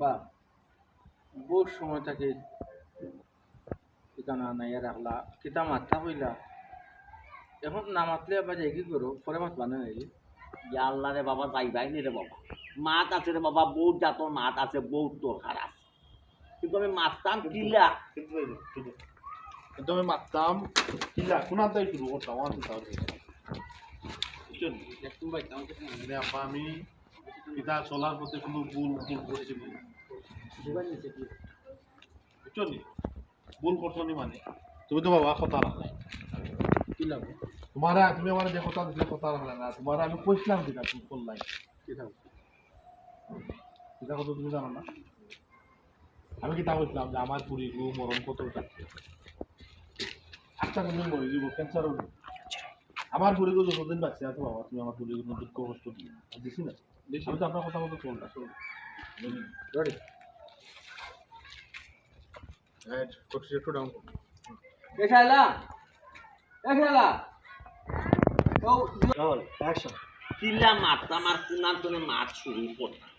আব্বা বহু সময় থাকে ঠিকানা নাই রাখলা কিতা মাথা হইলা এখন না মাতলে আবার যাই কি করো পরে মাতবা না নাকি ইয়া আল্লাহ রে বাবা যাইবাই নি রে বাবা। মাত আছে রে বাবা বহুত জাতর মাত আছে বহুত দরকার আছে। কিন্তু আমি মাততাম কিলা? কিন্তু যে, আমি মারতাম কিলা? শুরু করতাম আমাকে মানে আমি পিতা চলার প্রতি কোনো ভুল ভুল করছি বুঝছ নি ভুল করছ নি মানে। তুমি তো বাবা কথা রাখলে কি লাগবে তোমার তুমি আমার যে কথা দিলে কথা রাখলে না। তোমার আমি কইছিলাম কিনা তুমি করলাই। কি থাকবে এটা কথা তুমি জানো না? আমি কি তা বলছিলাম যে আমার পুরী গু মরণ কত থাকছে একটা তুমি মরে যাব ক্যান্সার হবে আমার পুরী গু যতদিন বাঁচছে আছে বাবা তুমি আমার পুরী গু দুঃখ কষ্ট দিও দিছি না। আমি তো আপনার কথা মতো চল রেডি একটু ডাউন এ শালা! এ শালা! ও মারতাম কোনার জন্য মাত শুরু করতাম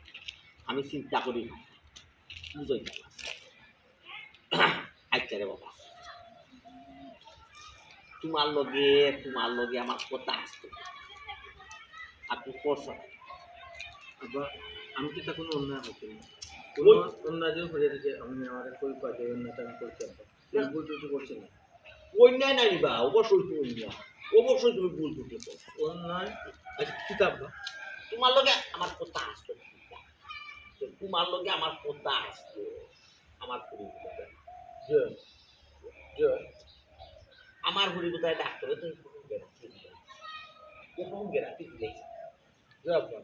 আমি চিন্তা করি না। বুঝই না আচ্ছা রে বাবা। তোমার লগে তোমার লগে আমার কথা আসতো। তুই করছ আমি কি তা কোনো অন্যায় হচ্ছে না ওই। অন্যায় যে হয়ে যে আমি আমার কই পাই অন্যায়টা আমি করছি না। ভুল টুটু করছি না। অন্যায় নাই বা অবশ্যই তুমি অন্যায়। অবশ্যই তুমি ভুল করতে অন্যায়? আচ্ছা কিতাব তোমার লগে আমার কথা আসতো। তোমার লগে আমার কথা আসতো। আমার পরিবার যে যে আমার হরি কোথায়? ডাক্তারে গ্যারান্টি আব্বা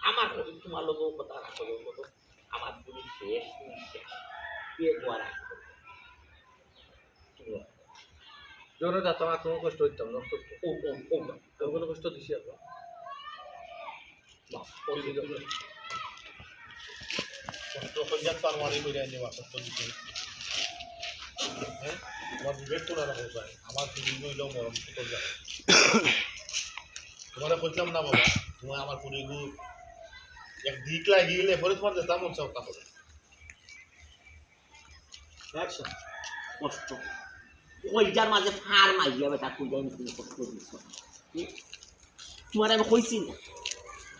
আমার হরি তোমার লোক কথা রাখবে মতো আমার পুরি শেষ নিঃশ্বাস। গোয়া যাতাম কোনো কষ্ট হইতাম না তো ও ও ও কোনো কষ্ট দিছি আব্বা কষ্ট সজ্জাত তো আমার এই করে দিতে। হ্যাঁ? তোমার আমার কইলাম না বাবা আমার পুরী এক দিক লাগিয়ে পরে তোমার যেতাম মন চাও কষ্ট। ওইটার মাঝে ফার খুঁজে আমি তুমি কষ্ট দিচ্ছ তোমার আমি কইছি না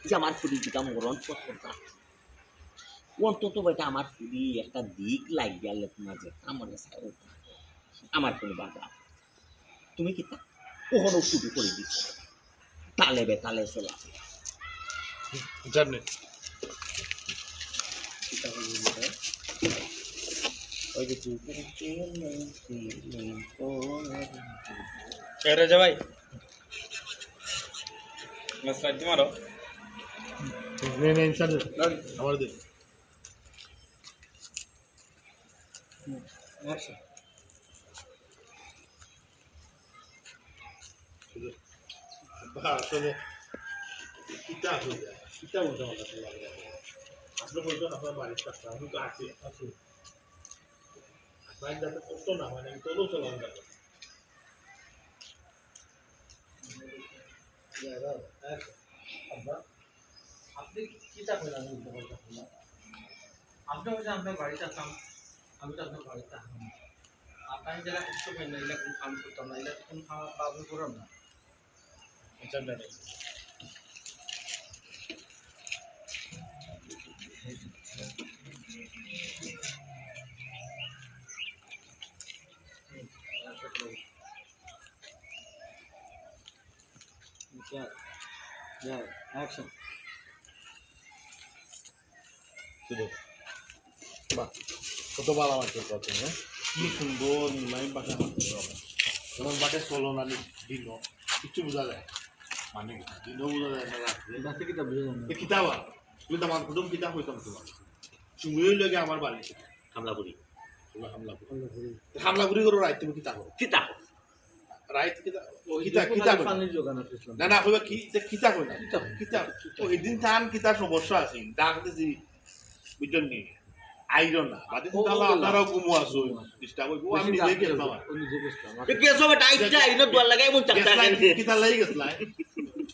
যে আমার পুরি দিকা মরণ করতে অন্তত বেটা আমার পুরি একটা দিক লাগ গেলে তোমার যে আমার সাইড আমার কোনো বাধা। তুমি কি তা ওখানে শুরু করে দিচ্ছ তালে বে তালে চলা। জানে ভাই আমার দে। আসলে কিতা হয়ে যায়। কিতা আমার কাছে লাগে বলছেন আপনার বাড়ির কাছে আমি তো আছি আছি। কষ্ট না হয় আমি তোলেও চলাম আপনি কি কইলেন আমি আপনি আপনার বাড়িতে আসলাম, আমি তো আপনার বাড়িতে আসলাম আপনার যারা কষ্ট পাই না এগুলা কোনো কাম করতাম না এগুলা কোনো পাবো করাম না। জানে অ্যাকশন শুধু বাহ কত ভালো আমার তোর কথা হ্যাঁ কি সুন্দর নিলাম বাসা যেমন বাটে চলো না দিন কিছু বোঝা যায় মানে দিনও বোঝা যায় না এ কিতাবা তুমি আমার কুটুম কিতাব হইতাম তোমার তুমিও লাগে আমার বাড়ি হামলা করি হামলা করো হামলা করি করো রাইত তুমি কিতা করো কিতা রাইত কিতা কিতা কিতা করো পানির যোগান আছে না না কইবা কি যে কিতা কই না? কিতা? কিতা এদিন টান কিতা সমস্যা আছে। ডাকতেছি বুঝছেন নি আইরন না বাদে ও, তালা ও, আপনারাও ঘুমো ডিস্টার্ব হইবো আমি নিজে গেলাম ও নিজে গেছিলাম কেসো বেটা আইটা ইনো দোয়ার লাগাই মন চাকতা কিতা লাগি গেছলা